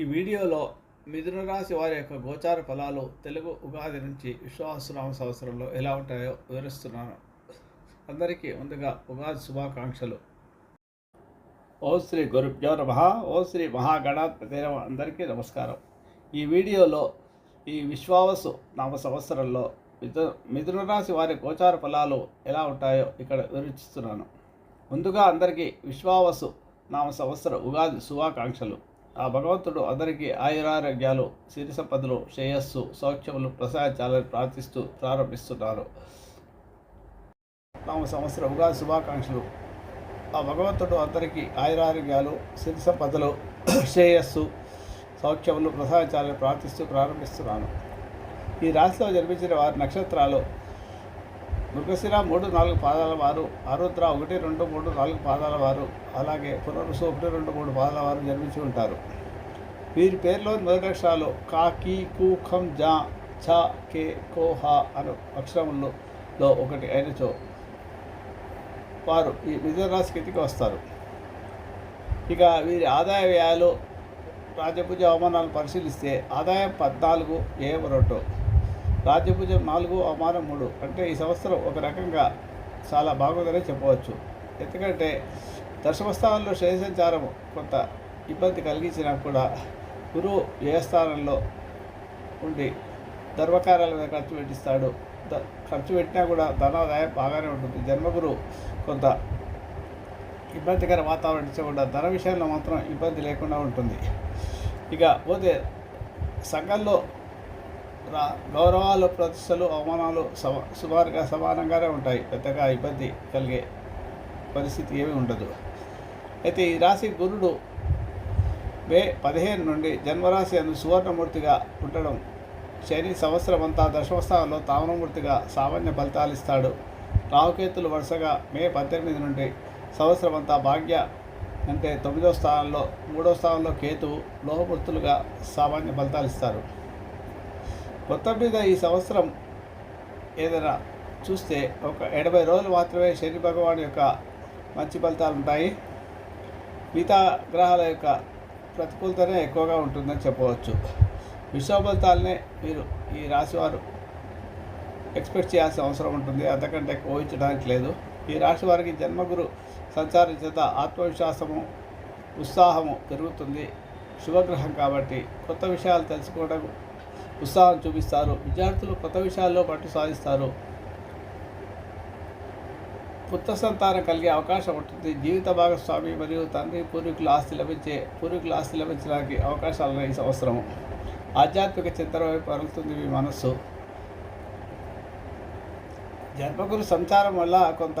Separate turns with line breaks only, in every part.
ఈ వీడియోలో మిథున రాశి వారి యొక్క గోచార ఫలాలు తెలుగు ఉగాది నుంచి విశ్వాసనామ సంవత్సరంలో ఎలా ఉంటాయో వివరిస్తున్నాను. అందరికీ ముందుగా ఉగాది శుభాకాంక్షలు. ఓ శ్రీ గురుభ్యో నమ. ఓ శ్రీ మహాగణాధిపతి అందరికీ నమస్కారం. ఈ వీడియోలో ఈ విశ్వావసు నామ సంవత్సరంలో మిథున రాశి వారి గోచార ఫలాలు ఎలా ఉంటాయో ఇక్కడ వివరిస్తున్నాను. ముందుగా అందరికీ విశ్వావసు నామ సంవత్సర ఉగాది శుభాకాంక్షలు. ఆ భగవంతుడు అందరికీ ఆయురారోగ్యాలు సిరి సంపదలు శ్రేయస్సు సౌఖ్యములు ప్రసాదించాలని ప్రార్థిస్తూ ప్రారంభిస్తున్నారు. నామ సంవత్సర ఉగాది శుభాకాంక్షలు. ఆ భగవంతుడు అందరికీ ఆయురారోగ్యాలు సిరి సంపదలు శ్రేయస్సు సౌఖ్యములు ప్రసాదించాలని ప్రార్థిస్తూ ప్రారంభిస్తున్నాను. ఈ రాశిలో జన్మించిన వారి నక్షత్రాలు మృగశిర మూడు నాలుగు పాదాల వారు. ఆరుద్ర ఒకటి రెండు మూడు నాలుగు పాదాల వారు. అలాగే పునరుసు ఒకటి రెండు మూడు పాదాల వారు జన్మించి ఉంటారు. వీరి పేరులో మొదటి అక్షరాలు కాకి కీ జా ఛ కే కోహా అను అక్షరములలో ఒకటి అయినచో వారు ఈ మిథున కిందికి వస్తారు. ఇక వీరి ఆదాయ వ్యయాలు రాజపూజ అవమానాలు పరిశీలిస్తే ఆదాయం పద్నాలుగు ఏ రెండు. రాజ్యభుజం నాలుగు అవమానం మూడు. అంటే ఈ సంవత్సరం ఒక రకంగా చాలా బాగుందనే చెప్పవచ్చు. ఎందుకంటే దశమస్థానంలో శని కొంత ఇబ్బంది కలిగించినా కూడా గురువు ఏ స్థానంలో ఉండి ధర్మకార్యాల మీద ఖర్చు పెట్టిస్తాడు. ద- ఖర్చు పెట్టినా కూడా ధనాదాయం బాగానే ఉంటుంది. జన్మగురు కొంత ఇబ్బందికర వాతావరణం ఇచ్చకుండా ధన విషయంలో మాత్రం ఇబ్బంది లేకుండా ఉంటుంది. ఇక పోతే సంఘంలో గౌరవాలు ప్రతిష్టలు అవమానాలు సమ సుమారుగా సమానంగానే ఉంటాయి. పెద్దగా ఇబ్బంది కలిగే పరిస్థితి ఏమీ ఉండదు. అయితే ఈ రాశి గురుడు మే పదిహేను నుండి జన్మరాశి అందు సువర్ణమూర్తిగా ఉండడం శని సంవత్సరం అంతా దశమస్థానంలో తామరమూర్తిగా సామాన్య ఫలితాలు ఇస్తాడు. రావుకేతులు వరుసగా మే పద్దెనిమిది నుండి సంవత్సరం అంతా భాగ్య అంటే తొమ్మిదో స్థానంలో మూడో స్థానంలో కేతువు లోహమూర్తులుగా సామాన్య ఫలితాలు ఇస్తారు. మొత్తం మీద ఈ సంవత్సరం ఏదైనా చూస్తే ఒక ఎనభై రోజులు మాత్రమే శని భగవాన్ యొక్క మంచి ఫలితాలు ఉంటాయి. మిగతా గ్రహాల యొక్క ప్రతికూలతనే ఎక్కువగా ఉంటుందని చెప్పవచ్చు. విశ్వ ఫలితాలనే మీరు ఈ రాశివారు ఎక్స్పెక్ట్ చేయాల్సిన అవసరం ఉంటుంది. అంతకంటే ఊహించడానికి లేదు. ఈ రాశి వారికి జన్మగురు సంచారం చేత ఆత్మవిశ్వాసము ఉత్సాహము పెరుగుతుంది. శుభగ్రహం కాబట్టి కొత్త విషయాలు తెలుసుకోవడం ఉత్సాహం చూపిస్తారు. విద్యార్థులు కొత్త విషయాల్లో పట్టు సాధిస్తారు. పుత్ర సంతానం కలిగే అవకాశం ఉంటుంది. జీవిత భాగస్వామి మరియు తండ్రి పూర్వీకుల ఆస్తి లభించే పూర్వీకుల ఆస్తి లభించడానికి అవకాశాలు ఈ సంవత్సరం. ఆధ్యాత్మిక చింతన వైపు అరుగుతుంది మీ మనస్సు. జన్మగురు సంచారం వల్ల కొంత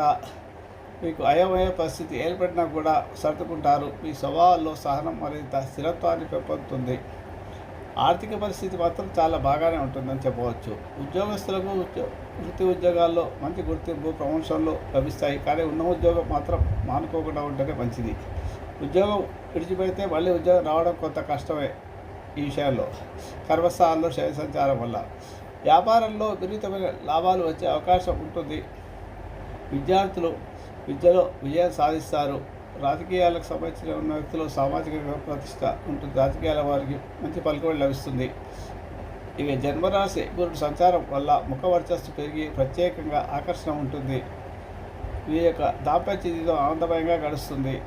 మీకు అయోమయ పరిస్థితి ఏర్పడినా కూడా సర్దుకుంటారు. మీ స్వభావాల్లో సహనం మరింత స్థిరత్వాన్ని పెంపొందుతుంది. ఆర్థిక పరిస్థితి మాత్రం చాలా బాగానే ఉంటుందని చెప్పవచ్చు. ఉద్యోగస్తులకు ఉద్యో వృత్తి ఉద్యోగాల్లో మంచి గుర్తింపు ప్రమోషన్లు లభిస్తాయి. కానీ ఉన్న ఉద్యోగం మాత్రం మానుకోకుండా ఉంటేనే మంచిది. ఉద్యోగం విడిచిపెడితే మళ్ళీ ఉద్యోగం రావడం కొంత కష్టమే ఈ విషయాల్లో కర్మస్థానాల్లో శని సంచారం వల్ల. వ్యాపారంలో విపరీతమైన లాభాలు వచ్చే అవకాశం ఉంటుంది. విద్యార్థులు విద్యలో విజయం సాధిస్తారు. రాజకీయాలకు సంబంధించిన ఉన్న వ్యక్తులు సామాజిక ప్రతిష్ట ఉంటుంది. రాజకీయాల వారికి మంచి పలుకుబడి లభిస్తుంది. ఇక జన్మరాశి గురుడు సంచారం వల్ల ముఖ వర్చస్సు పెరిగి ప్రత్యేకంగా ఆకర్షణ ఉంటుంది. మీ యొక్క దాంపత్య జీవితం ఆనందమయంగా గడుస్తుంది.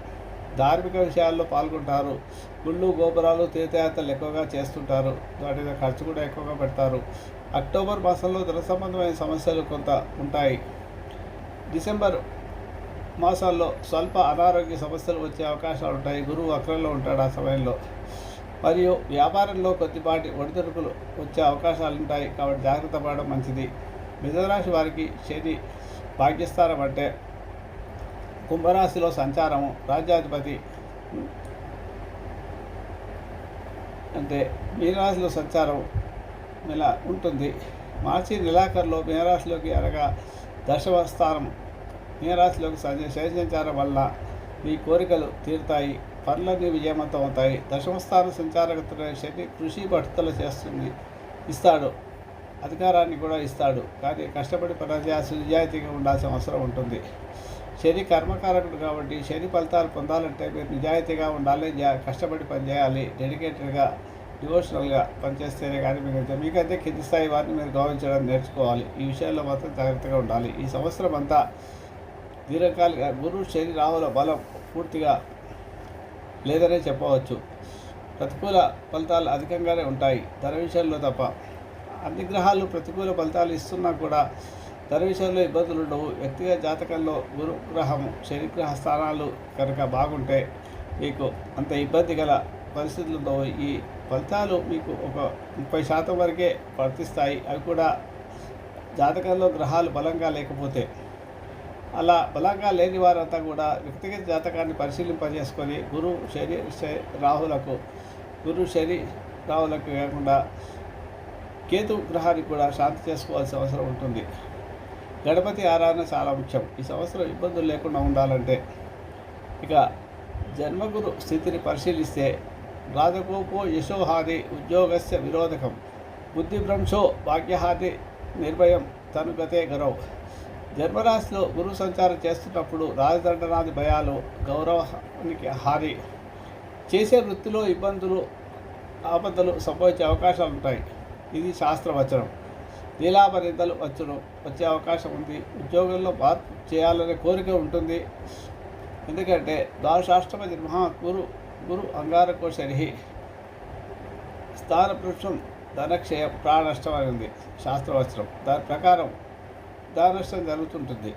ధార్మిక విషయాల్లో పాల్గొంటారు. గుళ్ళు గోపురాలు తీర్థయాత్రలు ఎక్కువగా చేస్తుంటారు. వాటి మీద ఖర్చు కూడా ఎక్కువగా పెడతారు. అక్టోబర్ మాసంలో ధన సంబంధమైన సమస్యలు కొంత ఉంటాయి. డిసెంబర్ మాసాల్లో స్వల్ప అనారోగ్య సమస్యలు వచ్చే అవకాశాలు ఉంటాయి. గురువు అక్రంలో ఉంటాడు ఆ సమయంలో. మరియు వ్యాపారంలో కొద్దిపాటి ఒడిదుడుకులు వచ్చే అవకాశాలు ఉంటాయి. కాబట్టి జాగ్రత్త పడడం మంచిది. మిథునరాశి వారికి శని భాగ్యస్థానం అంటే కుంభరాశిలో సంచారము రాజ్యాధిపతి అంటే మీనరాశిలో సంచారం ఇలా ఉంటుంది. మార్చి నెలాఖరులో మీనరాశిలోకి అనగా దశమ స్థానం మీనరాశిలోకి సంచారం వల్ల మీ కోరికలు తీరుతాయి పనులన్నీ విజయవంతం అవుతాయి. దశమస్థాన స్థానం శని కృషి పట్టుదల చేస్తుంది ఇస్తాడు. అధికారాన్ని కూడా ఇస్తాడు. కానీ కష్టపడి పనిచేసి నిజాయితీగా ఉండాల్సిన అవసరం ఉంటుంది. శని కర్మకారకుడు కాబట్టి శని ఫలితాలు పొందాలంటే మీరు నిజాయితీగా ఉండాలి జా- కష్టపడి పనిచేయాలి. డెడికేటెడ్గా డివోషనల్గా పనిచేస్తేనే కానీ మీకు అయితే- మీకైతే కింది స్థాయి వారిని మీరు గౌరవించడం నేర్చుకోవాలి. ఈ విషయాల్లో మాత్రం జాగ్రత్తగా ఉండాలి. ఈ సంవత్సరం అంతా దీర్ఘకాలిక గురు శని రాహుల బలం పూర్తిగా లేదనే చెప్పవచ్చు. ప్రతికూల ఫలితాలు అధికంగానే ఉంటాయి. ధర విషయంలో తప్ప అన్ని గ్రహాలు ప్రతికూల ఫలితాలు ఇస్తున్నా కూడా ధర విషయంలో ఇబ్బందులు ఉండవు. వ్యక్తిగత జాతకంలో గురుగ్రహము శనిగ్రహ స్థానాలు కనుక బాగుంటే మీకు అంత ఇబ్బంది గల పరిస్థితులు ఉండవు. ఈ ఫలితాలు మీకు ఒక ముప్పై శాతం వరకే వర్తిస్తాయి. అవి కూడా జాతకంలో గ్రహాలు బలంగా లేకపోతే అలా బలంగా లేని వారంతా కూడా వ్యక్తిగత జాతకాన్ని పరిశీలింపజేసుకొని గురు శని శ- రాహులకు గురు శని రాహులకు కాకుండా కేతు గ్రహానికి కూడా శాంతి చేసుకోవాల్సిన అవసరం ఉంటుంది. గణపతి ఆరాధన చాలా ముఖ్యం. ఈ సంవత్సరం ఇబ్బందులు లేకుండా ఉండాలంటే ఇక జన్మగురు స్థితిని పరిశీలిస్తే రాజకోపో యశోహాది ఉద్యోగస్య విరోధకం. బుద్ధిభ్రంశో భాగ్యహాది నిర్భయం తనుగతే గౌరవ్ జన్మరాశిలో గురు సంచారం చేస్తున్నప్పుడు రాజదండనాది భయాలు గౌరవానికి హాని చేసే వృత్తిలో ఇబ్బందులు ఆపదలు సంభవించే అవకాశాలు ఉంటాయి. ఇది శాస్త్రవచనం. నీలాభరింతలు వచ్చడం వచ్చే అవకాశం ఉంది. ఉద్యోగంలో మార్పు చేయాలనే కోరిక ఉంటుంది. ఎందుకంటే ద్వాదశాష్టమ జన్మ గురు గురు అంగారకో శని స్థానపురుషం ధనక్షయం ప్రాణష్టం అని ఉంది. శాస్త్రవచనం. దాని ప్రకారం ధననష్టం జరుగుతుంటుంది.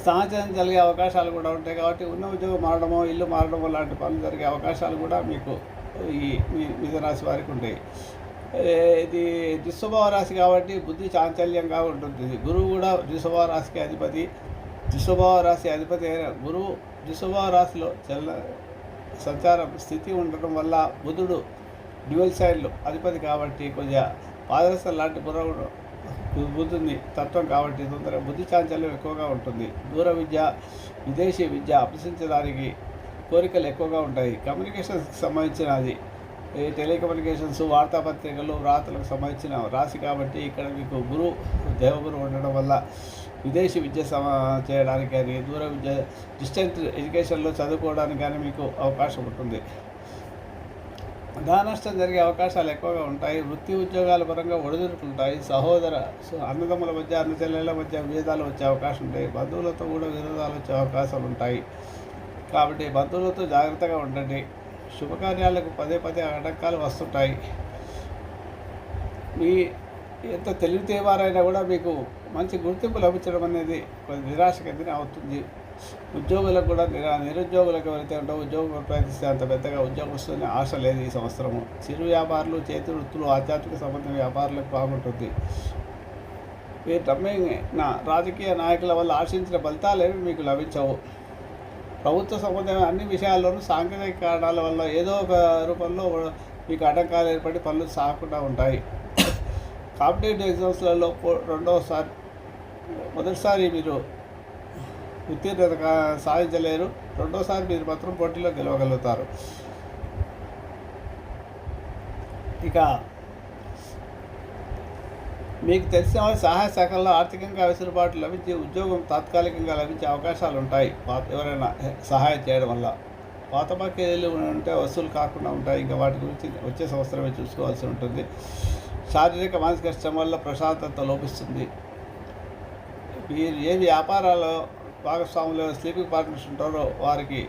స్థానచయం జరిగే అవకాశాలు కూడా ఉంటాయి కాబట్టి ఉన్న ఉద్యోగం మారడమో ఇల్లు మారడమో లాంటి పనులు జరిగే అవకాశాలు కూడా మీకు ఈ మీ మిథునరాశి వారికి ఉంటాయి. ఇది దుస్వభావ రాశి కాబట్టి బుద్ధి చాంచల్యంగా ఉంటుంది. గురువు కూడా దుస్వభావ రాశికి అధిపతి. దుస్వభావ రాశి అధిపతి అయిన గురువు దుస్వభావ రాశిలో చల్ల సంచారం స్థితి ఉండటం వల్ల బుధుడు డ్యువల్ సైడ్లు అధిపతి కాబట్టి కొద్దిగా పాదరసం లాంటి బుర్ర బుద్ధుని తత్వం కాబట్టి తొందరగా బుద్ధి చాంచల్యం ఎక్కువగా ఉంటుంది. దూర విద్య విదేశీ విద్య అభ్యసించడానికి కోరికలు ఎక్కువగా ఉంటాయి. కమ్యూనికేషన్స్కి సంబంధించినది. అది టెలికమ్యూనికేషన్స్ వార్తాపత్రికలు వ్రాతలకు సంబంధించిన రాశి కాబట్టి ఇక్కడ మీకు గురు దేవగురు ఉండడం వల్ల విదేశీ విద్య సమ చేయడానికి కానీ దూర విద్య డిస్టెన్స్ ఎడ్యుకేషన్లో చదువుకోవడానికి కానీ మీకు అవకాశం ఉంటుంది. ధననష్టం జరిగే అవకాశాలు ఎక్కువగా ఉంటాయి వృత్తి ఉద్యోగాల పరంగా ఒడిదుడుకుంటాయి సహోదర సో అన్నదమ్ముల మధ్య అన్న మధ్య విభేదాలు వచ్చే అవకాశం ఉంటాయి బంధువులతో కూడా విరోధాలు వచ్చే అవకాశాలు ఉంటాయి. కాబట్టి బంధువులతో జాగ్రత్తగా ఉండండి. శుభకార్యాలకు పదే పదే ఆటంకాలు వస్తుంటాయి. మీ ఎంత తెలివితేవారైనా కూడా మీకు మంచి గుర్తింపు లభించడం అనేది కొంచెం కిందనే అవుతుంది. ఉద్యోగులకు కూడా నిరా నిరుద్యోగులకు ఎవరైతే ఉంటో ఉద్యోగం ప్రయత్నిస్తే అంత పెద్దగా ఉద్యోగం వస్తుందని ఆశ లేదు ఈ సంవత్సరము. చిరు వ్యాపారులు చేతి వృత్తులు ఆధ్యాత్మిక సంబంధించిన వ్యాపారులకు బాగుంటుంది. మీరు నా రాజకీయ నాయకుల వల్ల ఆశించిన ఫలితాలు మీకు లభించవు. ప్రభుత్వ సంబంధమైన అన్ని విషయాల్లోనూ సాంకేతిక కారణాల వల్ల ఏదో ఒక రూపంలో మీకు ఆటంకాలు ఏర్పడి పనులు సాగకుండా ఉంటాయి. కాంపిటేటివ్ ఎగ్జామ్స్లలో రెండోసారి రెండవసారి మొదటిసారి మీరు ఉత్తీర్ణత సాధించలేరు. రెండోసారి మీరు మాత్రం పోటీలో గెలవగలుగుతారు. ఇక మీకు తెలిసిన వారి సహాయ శాఖల్లో ఆర్థికంగా వెసులుబాటు లభించి ఉద్యోగం తాత్కాలికంగా లభించే అవకాశాలు ఉంటాయి. ఎవరైనా సహాయం చేయడం వల్ల పాత బాకీలు ఉంటే వసూలు కాకుండా ఉంటాయి. ఇంకా వాటి గురించి వచ్చే సంవత్సరమే చూసుకోవాల్సి ఉంటుంది. శారీరక మానసిక శ్రమ వల్ల ప్రశాంతత లోపిస్తుంది. మీరు ఏ వ్యాపారాలు భాగస్వాములు స్లీపింగ్ పార్ట్నర్స్ ఉంటారో వారికి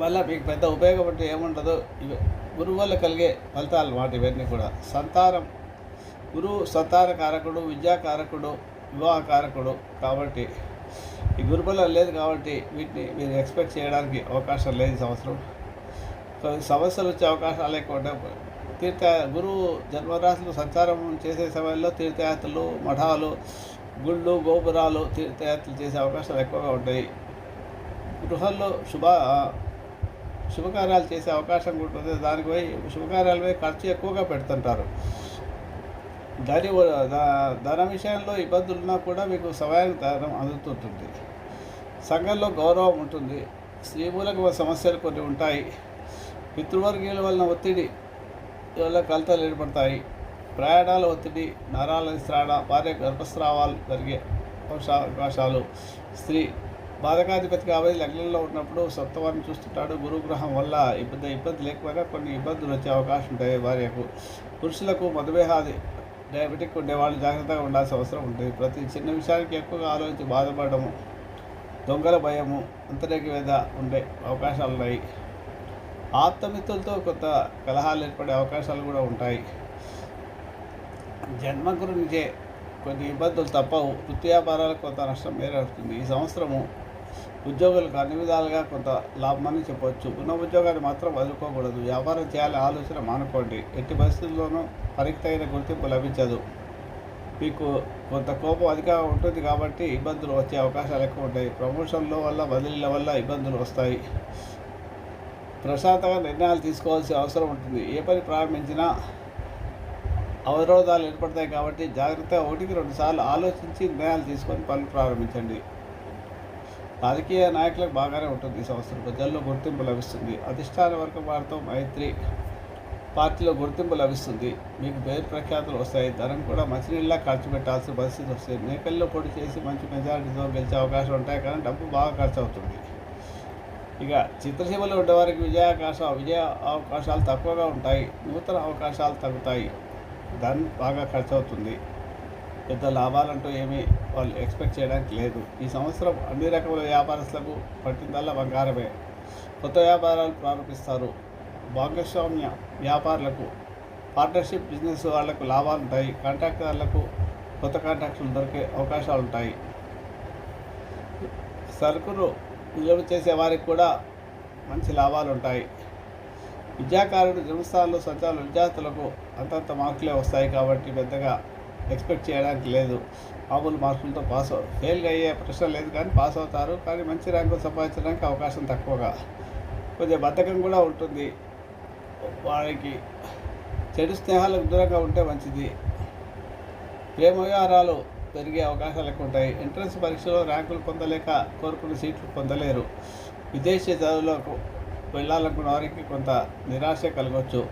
వల్ల మీకు పెద్ద ఉపయోగం అంటే ఏముండదు. ఇవి గురువు వల్ల కలిగే ఫలితాలు మాట ఇవన్నీ కూడా. సంతానం గురువు సంతాన కారకుడు విద్యాకారకుడు వివాహకారకుడు కాబట్టి ఈ గురుబలం లేదు కాబట్టి వీటిని మీరు ఎక్స్పెక్ట్ చేయడానికి అవకాశం లేదు సంవత్సరం. కొన్ని సమస్యలు వచ్చే అవకాశాలు ఎక్కువ తీర్థ గురువు జన్మరాశులు సంచారం చేసే సమయంలో తీర్థయాత్రలు మఠాలు గుళ్ళు గోపురాలు తీర్థయాత్రలు చేసే అవకాశాలు ఎక్కువగా ఉంటాయి. గృహంలో శుభ శుభకార్యాలు చేసే అవకాశం కూడా ఉంటుంది. దానికి శుభకార్యాలపై ఖర్చు ఎక్కువగా పెడుతుంటారు. ధని ధన విషయంలో ఇబ్బందులు ఉన్నా కూడా మీకు సమయానికి ధనం అందుతుంటుంది. సంఘంలో గౌరవం ఉంటుంది. స్త్రీ మూలక సమస్యలు కొన్ని ఉంటాయి. పితృవర్గీయుల వలన ఒత్తిడి వల్ల కలతలు ఏర్పడతాయి. ప్రయాణాల ఒత్తిడి నరాల విశ్రాణ భార్య గర్భస్రావాలు జరిగే అవకాశాలు. స్త్రీ బాధకాధిపతి కాబట్టి లగ్నంలో ఉన్నప్పుడు సప్తవాన్ని చూస్తుంటాడు. గురుగ్రహం వల్ల ఇబ్బంది ఇబ్బంది లేకపోయినా కొన్ని ఇబ్బందులు వచ్చే అవకాశం ఉంటాయి భార్యకు. పురుషులకు మధుమేహాది డయాబెటిక్ ఉండేవాళ్ళు జాగ్రత్తగా ఉండాల్సిన అవసరం ఉంటుంది. ప్రతి చిన్న విషయానికి ఎక్కువగా ఆలోచించి బాధపడము దొంగల భయము అంతరేక మీద ఉండే అవకాశాలు ఉన్నాయి ఆప్తమిత్రులతో కొత్త కలహాలు ఏర్పడే అవకాశాలు కూడా ఉంటాయి. జన్మ నిజే కొన్ని ఇబ్బందులు తప్పవు. వృత్తి వ్యాపారాలకు కొంత నష్టం ఏర్పడుతుంది. ఈ సంవత్సరము ఉద్యోగులకు అన్ని విధాలుగా కొంత లాభమని చెప్పవచ్చు ఉన్న ఉద్యోగాన్ని మాత్రం వదులుకోకూడదు. వ్యాపారం చేయాలనే ఆలోచన మానుకోండి. ఎట్టి పరిస్థితుల్లోనూ పరిక్తైన గుర్తింపు లభించదు. మీకు కొంత కోపం అధికంగా ఉంటుంది కాబట్టి ఇబ్బందులు వచ్చే అవకాశాలు ఎక్కువ ఉంటాయి. ప్రమోషన్ల వల్ల బదిలీల వల్ల ఇబ్బందులు వస్తాయి. ప్రశాంతంగా నిర్ణయాలు తీసుకోవాల్సిన అవసరం ఉంటుంది. ఏ పని ప్రారంభించినా అవరోధాలు ఏర్పడతాయి కాబట్టి జాగ్రత్త ఒకటికి రెండుసార్లు ఆలోచించి నిర్ణయాలు తీసుకొని పనులు ప్రారంభించండి. రాజకీయ నాయకులకు బాగానే ఉంటుంది ఈ సంవత్సరం. ప్రజల్లో గుర్తింపు లభిస్తుంది. అధిష్టాన వర్గం వారితో మైత్రి పార్టీలో గుర్తింపు లభిస్తుంది. మీకు పేరు ప్రఖ్యాతులు వస్తాయి. ధనం కూడా మంచినీళ్ళ ఖర్చు పెట్టాల్సిన పరిస్థితి వస్తుంది. మేకల్లో పొడి చేసి మంచి మెజారిటీతో గెలిచే అవకాశం ఉంటాయి కానీ డబ్బు బాగా ఖర్చు అవుతుంది. ఇక చిత్రసీమలో ఉండేవారికి విజయావకాశ విజయ అవకాశాలు తక్కువగా ఉంటాయి. నూతన అవకాశాలు తగ్గుతాయి. దాన్ని బాగా ఖర్చు అవుతుంది పెద్ద లాభాలంటూ ఏమీ వాళ్ళు ఎక్స్పెక్ట్ చేయడానికి లేదు. ఈ సంవత్సరం అన్ని రకముల వ్యాపారస్తులకు పట్టిందల్లా బంగారమే. కొత్త వ్యాపారాలు ప్రారంభిస్తారు. భాగస్వామ్య వ్యాపారులకు పార్ట్నర్షిప్ బిజినెస్ వాళ్ళకు లాభాలు ఉంటాయి కాంట్రాక్టర్లకు కొత్త కాంట్రాక్టులు దొరికే అవకాశాలు ఉంటాయి సరుకును నిల్వ చేసే వారికి కూడా మంచి లాభాలు ఉంటాయి విద్యాకారుడు జన్మస్థానంలో సంచాలన విద్యార్థులకు అంతంత మార్కులే వస్తాయి కాబట్టి పెద్దగా ఎక్స్పెక్ట్ చేయడానికి లేదు. మామూలు మార్కులతో పాస్ అవు ఫెయిల్గా అయ్యే ప్రశ్న లేదు కానీ పాస్ అవుతారు. కానీ మంచి ర్యాంకులు సంపాదించడానికి అవకాశం తక్కువగా. కొద్దిగా బద్ధకం కూడా ఉంటుంది. వారికి చెడు స్నేహాలకు దూరంగా ఉంటే మంచిది. ప్రేమ వ్యవహారాలు పెరిగే అవకాశాలు ఎక్కువ ఉంటాయి. ఎంట్రన్స్ పరీక్షలో ర్యాంకులు పొందలేక కోరుకున్న సీట్లు పొందలేరు. విదేశీ చదువులకు వెళ్ళాలనుకున్న వారికి కొంత నిరాశ కలగవచ్చు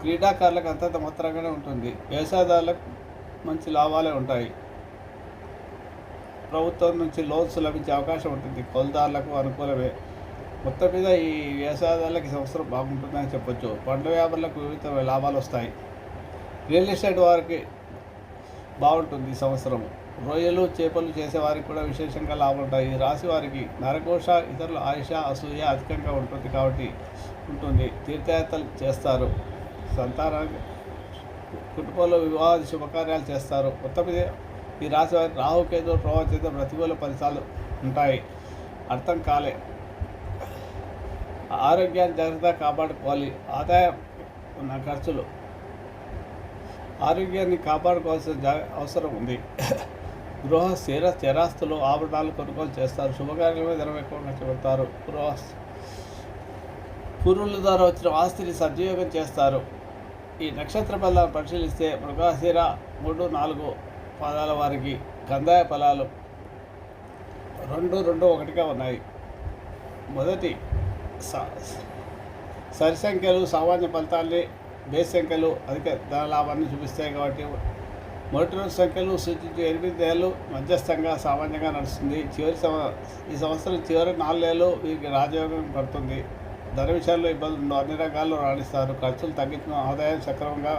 క్రీడాకారులకు అంతంత మాత్రంగానే ఉంటుంది. వ్యవసాయదారులకు మంచి లాభాలే ఉంటాయి. ప్రభుత్వం నుంచి లోన్స్ లభించే అవకాశం ఉంటుంది. కొలదారులకు అనుకూలమే. మొత్తం మీద ఈ వ్యవసాయదారులకు సంవత్సరం బాగుంటుందని చెప్పొచ్చు. పండ్ల వ్యాపారులకు వివిధ లాభాలు వస్తాయి. రియల్ ఎస్టేట్ వారికి బాగుంటుంది ఈ సంవత్సరం. రొయ్యలు చేపలు చేసేవారికి కూడా విశేషంగా లాభాలు ఉంటాయి ఈ రాశి వారికి నరకోష ఇతరుల ఆయుష అసూయ అధికంగా ఉంటుంది కాబట్టి ఉంటుంది. తీర్థయాత్రలు చేస్తారు. సంతానానికి కుటుంబంలో వివాహ శుభకార్యాలు చేస్తారు. మొత్తం ఈ రాశి వారి రాహుకేతు ప్రభావం చేత ప్రతికూల ఫలితాలు ఉంటాయి. అర్థం కాలే. ఆరోగ్యాన్ని జాగ్రత్తగా కాపాడుకోవాలి. ఆదాయం ఉన్న ఖర్చులు. ఆరోగ్యాన్ని కాపాడుకోవాల్సిన అవసరం ఉంది. గృహ స్థిర స్థిరాస్తులు ఆభరణాలు కొనుగోలు చేస్తారు. శుభకార్యాల మీద ఎక్కువగా చెబుతారు. గృహ పూర్వుల ద్వారా వచ్చిన ఆస్తిని సద్వినియోగం చేస్తారు. ఈ నక్షత్ర ఫలాలను పరిశీలిస్తే మృగాశిర మూడు నాలుగు పాదాల వారికి కందాయ ఫలాలు రెండు రెండు ఒకటిగా ఉన్నాయి. మొదటి సరి సంఖ్యలు సామాన్య ఫలితాల్ని బేస్ సంఖ్యలు అధిక ధన లాభాన్ని చూపిస్తాయి కాబట్టి మొదటి రోజు సంఖ్యలు సూచించే ఎనిమిది నెలలు మధ్యస్థంగా సామాన్యంగా నడుస్తుంది. చివరి సంవ ఈ సంవత్సరం చివరి నాలుగేళ్ళు వీరికి రాజయోగం పడుతుంది. ధన విషయాల్లో ఇబ్బందులు ఉండవు అన్ని రంగాల్లో రాణిస్తారు. ఖర్చులు తగ్గించిన ఆదాయం సక్రమంగా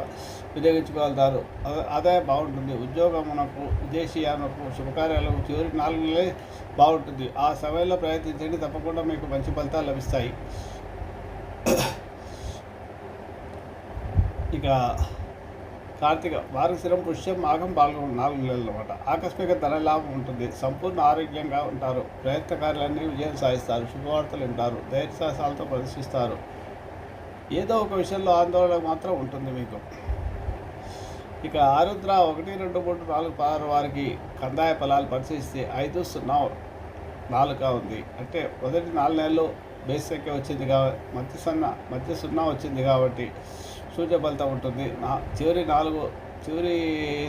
వినియోగించుకోగలుగుతారు. ఆదాయం బాగుంటుంది. ఉద్యోగమునకు విదేశీయానకు శుభకార్యాలకు చివరి నాలుగు నెలలే బాగుంటుంది. ఆ సమయంలో ప్రయత్నించండి. తప్పకుండా మీకు మంచి ఫలితాలు లభిస్తాయి. ఇక కార్తీక వారశిరం పుష్యం మాఘం పాల్గొన నాలుగు నెలలు అనమాట ఆకస్మిక ధన లాభం ఉంటుంది. సంపూర్ణ ఆరోగ్యంగా ఉంటారు. ప్రయత్నకారులన్నీ విజయం సాధిస్తారు. శుభవార్తలు వింటారు. ధైర్యసాహసాలతో ప్రదర్శిస్తారు. ఏదో ఒక విషయంలో ఆందోళన మాత్రం ఉంటుంది మీకు. ఇక ఆరుద్ర ఒకటి రెండు మూడు నాలుగు పదహారు వారికి కందాయ ఫలాలు పరిశీలిస్తే ఐదు సున్నా నాలుగుగా ఉంది. అంటే మొదటి నాలుగు నెలలు బేసిక్ వచ్చింది కాబట్టి మధ్య సున్నా మధ్య సున్నా వచ్చింది కాబట్టి సూర్య ఫలితం ఉంటుంది. నా చివరి నాలుగు చివరి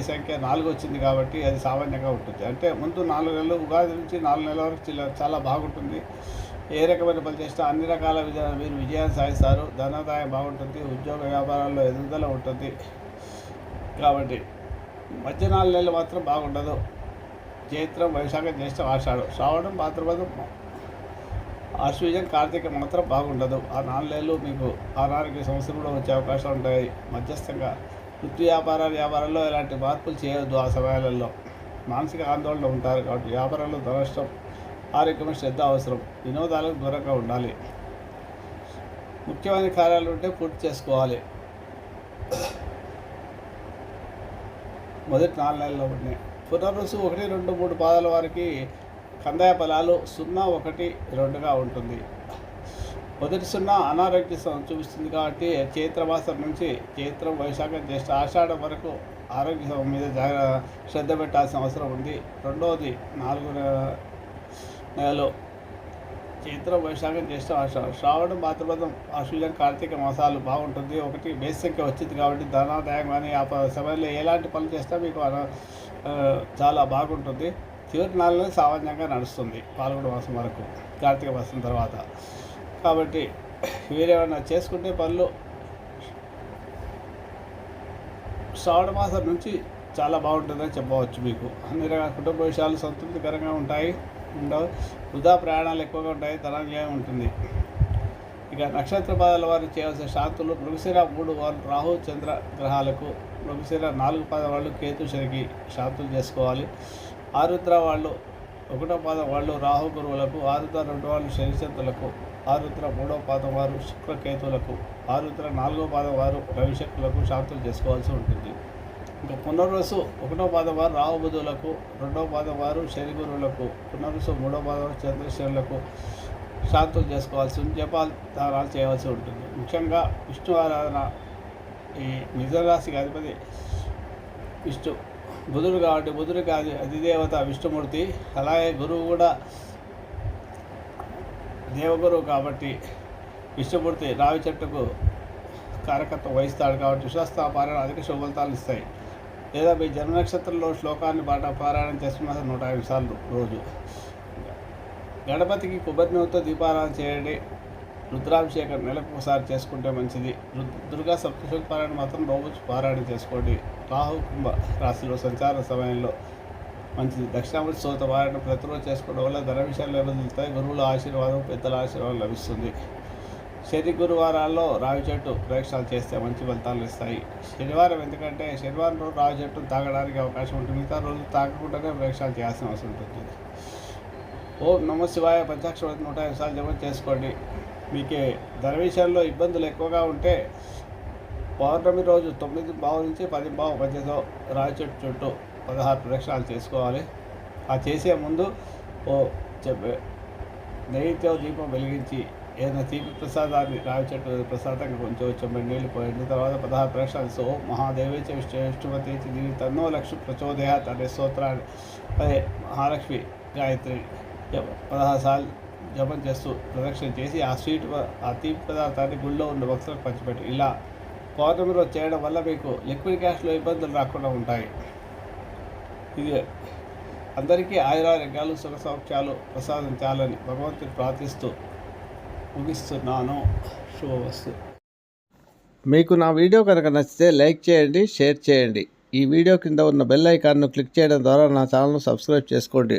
సంఖ్య నాలుగు వచ్చింది కాబట్టి అది సామాన్యంగా ఉంటుంది. అంటే ముందు నాలుగు నెలలు ఉగాది నుంచి నాలుగు నెలల వరకు చాలా బాగుంటుంది. ఏ రకమైన పని చేసినా అన్ని రకాల విధానం మీరు విజయాన్ని సాధిస్తారు. ధనాదాయం బాగుంటుంది. ఉద్యోగ వ్యాపారాల్లో ఎదుగుదల ఉంటుంది. కాబట్టి మధ్య నాలుగు నెలలు మాత్రం బాగుండదు. చైత్రం వైశాఖ చేస్తే ఆషాఢం శ్రావణం భాద్రపదం ఆశ్వీజం కార్తీక మాత్రం బాగుండదు. ఆ నాలుగేళ్ళు మీకు అనారోగ్య సమస్యలు కూడా వచ్చే అవకాశాలు ఉంటాయి. మధ్యస్థంగా వృత్తి వ్యాపార వ్యాపారాల్లో ఎలాంటి మార్పులు చేయవద్దు ఆ సమయాలలో. మానసిక ఆందోళన ఉంటారు కాబట్టి వ్యాపారంలో ధనష్టం ఆరోగ్యం శ్రద్ధ అవసరం. వినోదాలకు దూరంగా ఉండాలి. ముఖ్యమైన కార్యాలు ఉంటే పూర్తి చేసుకోవాలి. మొదటి నాలుగు నెలల్లో ఉన్నాయి పునర్వసు ఒకటి రెండు మూడు పాదాల వారికి కందాయ ఫలాలు సున్నా ఒకటి రెండుగా ఉంటుంది. మొదటి సున్నా అనారోగ్య సం- చూపిస్తుంది కాబట్టి చైత్రమాసం నుంచి చైత్రం వైశాఖ జ్యేష్ఠ ఆషాఢం వరకు ఆరోగ్య మీద జాగ్ర శ్రద్ధ పెట్టాల్సిన అవసరం ఉంది. రెండవది నాలుగు నె- నెలలు చైత్రం వైశాఖం జ్యేష్ఠ ఆషాఢం. శ్రావణం భాద్రపదం ఆశ్వీజం కార్తీక మాసాలు బాగుంటుంది. ఒకటి బేస్ సంఖ్య వచ్చింది కాబట్టి ధనాదాయం కానీ ఆ ప- సమయంలో ఎలాంటి పనులు చేస్తే మీకు చాలా బాగుంటుంది. చివరి నాలుగు నెలలు సామాన్యంగా నడుస్తుంది పాల్గొడు మాసం వరకు కార్తీక మాసం తర్వాత. కాబట్టి వీరేమన్నా చేసుకుంటే పనులు శ్రావణ మాసం నుంచి చాలా బాగుంటుందని చెప్పవచ్చు మీకు. అన్ని రకాల కుటుంబ విషయాలు సంతృప్తికరంగా ఉంటాయి ఉండవు. వృధా ప్రయాణాలు ఎక్కువగా ఉంటాయి తరంగా ఉంటుంది. ఇక నక్షత్ర పాదాల వారు చేయాల్సిన శాంతులు మృగశిర మూడు వారు రాహు చంద్ర గ్రహాలకు మృగశిర నాలుగు పాదాల వాళ్ళు కేతు శనికి శాంతులు చేసుకోవాలి. ఆరుద్ర వాళ్ళు ఒకటో పాదం వాళ్ళు రాహు గురువులకు ఆరుద్ర రెండు వాళ్ళు శనిశక్తులకు ఆరుద్ర మూడో పాదం వారు శుక్రకేతులకు ఆరుద్ర నాలుగో పాదం వారు రవిశక్తులకు శాంతులు చేసుకోవాల్సి ఉంటుంది. ఇంకా పునర్వసు ఒకటో పాదం వారు రాహుబుధులకు రెండో పాదం వారు శని గురువులకు పునర్వసు మూడో పాదం చంద్రశనులకు శాంతులు చేసుకోవాల్సి ఉంది జపాలు దానాలు చేయవలసి ఉంటుంది. ముఖ్యంగా విష్ణు ఆరాధన ఈ మిథునరాశికి అధిపతి విష్ణు బుధుడు కాబట్టి బుధుడికి అది అధిదేవత విష్ణుమూర్తి. అలాగే గురువు కూడా దేవగురువు కాబట్టి విష్ణుమూర్తి రావి చెట్టుకు కారకత్వం వహిస్తాడు కాబట్టి విశ్వస్త పారాయణ అధిక శుభఫలితాలు ఇస్తాయి. లేదా మీ జన్మ నక్షత్రంలో శ్లోకాన్ని పాట పారాయణం చేస్తున్న నూట యాభై సార్లు రోజు. గణపతికి కొబ్బరి నూనెతో దీపారాధన చేయండి. రుద్రాభిషేకం నెలకు ఒకసారి చేసుకుంటే మంచిది. దుర్గా సప్తశుద్ధ పారాయణ మాత్రం రోజు పారాయణ చేసుకోండి. రాహు కుంభ రాశిలో సంచార సమయంలో మంచిది. దక్షిణామూర్తి సోత పారాయణ ప్రతిరోజు చేసుకోవడం వల్ల ధన విషయాలు ఎదుగుతాయి గురువుల ఆశీర్వాదం పెద్దల ఆశీర్వాదం లభిస్తుంది. శని గురువారాల్లో రావి చెట్టు ప్రయోక్షాలు చేస్తే మంచి ఫలితాలు ఇస్తాయి. శనివారం ఎందుకంటే శనివారం రోజు రావి చెట్టు తాగడానికి అవకాశం ఉంటుంది. మిగతా రోజు తాగకుండానే ప్రయోక్షాలు చేయాల్సిన అవసరం ఉంటుంది. ఓం నమ శివాయ. పంచాక్షర నూట ఐదు సార్లు జమ చేసుకోండి. మీకే ధన విషయంలో ఇబ్బందులు ఎక్కువగా ఉంటే పౌర్ణమి రోజు తొమ్మిది బావు నుంచి పది బావు మధ్యలో రాయి చెట్టు చుట్టూ పదహారు ప్రదక్షిణాలు చేసుకోవాలి. ఆ చేసే ముందు ఓ చెప్పే నెయ్యితో దీపం వెలిగించి ఏదైనా తీపి ప్రసాదాన్ని రావి చెట్టు ప్రసాదంగా కొంచెం కొంచెం నీళ్ళు పోయండి తర్వాత పదహారు ప్రదక్షిణాలు. సో మహాదేవే విష్ణు విష్ణుమతి దీని తన్నో లక్ష్మి ప్రచోదయాత్ అనే స్తోత్రాన్ని. అదే మహాలక్ష్మి గాయత్రి పదహారు సార్లు జపం చేస్తూ ప్రదక్షిణ చేసి ఆ స్వీట్ ఆ తీపి పదార్థాన్ని గుళ్ళో ఉన్న భక్తులకు పంచిపెట్టి. ఇలా పౌర్ణమిలో చేయడం వల్ల మీకు లిక్విడ్ క్యాష్లో ఇబ్బందులు రాకుండా ఉంటాయి. ఇది అందరికీ ఆయురారోగ్యాలు సుఖ సౌఖ్యాలు ప్రసాదించాలని భగవంతుని ప్రార్థిస్తూ ముగిస్తున్నాను. శుభవస్తు మీకు నా వీడియో కనుక నచ్చితే లైక్ చేయండి షేర్ చేయండి. ఈ వీడియో కింద ఉన్న బెల్ ఐకాన్ను క్లిక్ చేయడం ద్వారా నా ఛానల్ను సబ్స్క్రైబ్ చేసుకోండి.